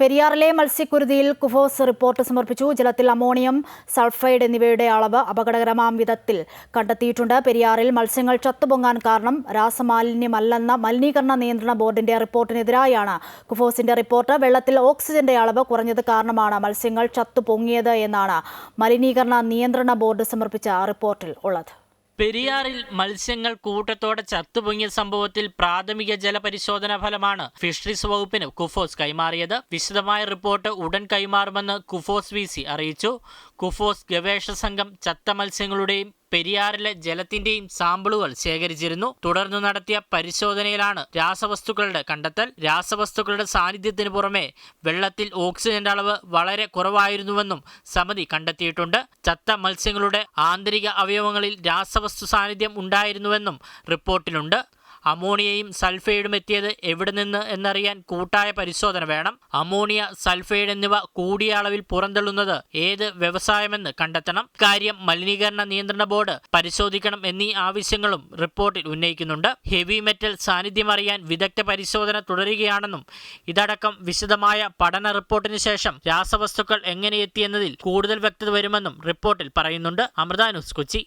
പെരിയാറിലെ മത്സ്യക്കുരുതിയിൽ KUFOS report സമർപ്പിച്ചു. ജലത്തിൽ ammonium sulphide എന്നിവയുടെ അളവ് അപകടകരമാം വിധത്തിൽ കണ്ടെത്തിയിട്ടുണ്ട്. പെരിയാറിൽ മത്സ്യങ്ങൾ ചത്തുപൊങ്ങാൻ കാരണം രാസമാലിന്യമല്ലെന്ന മലിനീകരണ നിയന്ത്രണ ബോർഡിന്റെ റിപ്പോർട്ടിനെതിരായാണ് കുഫോസിന്റെ റിപ്പോർട്ട്. വെള്ളത്തിൽ ഓക്സിജന്റെ അളവ് കുറഞ്ഞത് കാരണമാണ് മത്സ്യങ്ങൾ ചത്തുപൊങ്ങിയത് എന്നാണ് മലിനീകരണ നിയന്ത്രണ ബോർഡ് സമർപ്പിച്ച റിപ്പോർട്ടിൽ ഉള്ളത്. പെരിയാറിൽ മത്സ്യങ്ങൾ കൂട്ടത്തോടെ ചത്തുപൊങ്ങിയ സംഭവത്തിൽ പ്രാഥമിക ജലപരിശോധനാ ഫലമാണ് ഫിഷറീസ് വകുപ്പിന് കുഫോസ് കൈമാറിയത്. വിശദമായ റിപ്പോർട്ട് ഉടൻ കൈമാറുമെന്ന് കുഫോസ് വി അറിയിച്ചു. കുഫോസ് ഗവേഷണ സംഘം ചത്ത മത്സ്യങ്ങളുടെയും പെരിയാറിലെ ജലത്തിന്റെയും സാമ്പിളുകൾ ശേഖരിച്ചിരുന്നു. തുടർന്ന് നടത്തിയ പരിശോധനയിലാണ് രാസവസ്തുക്കളുടെ കണ്ടെത്തൽ. രാസവസ്തുക്കളുടെ സാന്നിധ്യത്തിന് പുറമെ വെള്ളത്തിൽ ഓക്സിജന്റെ അളവ് വളരെ കുറവായിരുന്നുവെന്നും സമിതി കണ്ടെത്തിയിട്ടുണ്ട്. ചത്ത മത്സ്യങ്ങളുടെ ആന്തരിക അവയവങ്ങളിൽ രാസവസ്തു സാന്നിധ്യം ഉണ്ടായിരുന്നുവെന്നും റിപ്പോർട്ടിലുണ്ട്. അമോണിയയും സൾഫൈഡും എത്തിയത് എവിടെ നിന്ന് എന്നറിയാൻ കൂട്ടായ പരിശോധന വേണം. അമോണിയ സൾഫൈഡ് എന്നിവ കൂടിയ അളവിൽ പുറന്തള്ളുന്നത് ഏത് വ്യവസായമെന്ന് കണ്ടെത്തണം. കാര്യം മലിനീകരണ നിയന്ത്രണ ബോർഡ് പരിശോധിക്കണം എന്നീ ആവശ്യങ്ങളും റിപ്പോർട്ടിൽ ഉന്നയിക്കുന്നുണ്ട്. ഹെവി മെറ്റൽ സാന്നിധ്യം അറിയാൻ വിദഗ്ധ പരിശോധന തുടരുകയാണെന്നും ഇതടക്കം വിശദമായ പഠന റിപ്പോർട്ടിന് ശേഷം രാസവസ്തുക്കൾ എങ്ങനെ എത്തിയെന്നതിൽ കൂടുതൽ വ്യക്തത വരുമെന്നും റിപ്പോർട്ടിൽ പറയുന്നുണ്ട്. അമൃതാനുസ് കൊച്ചി.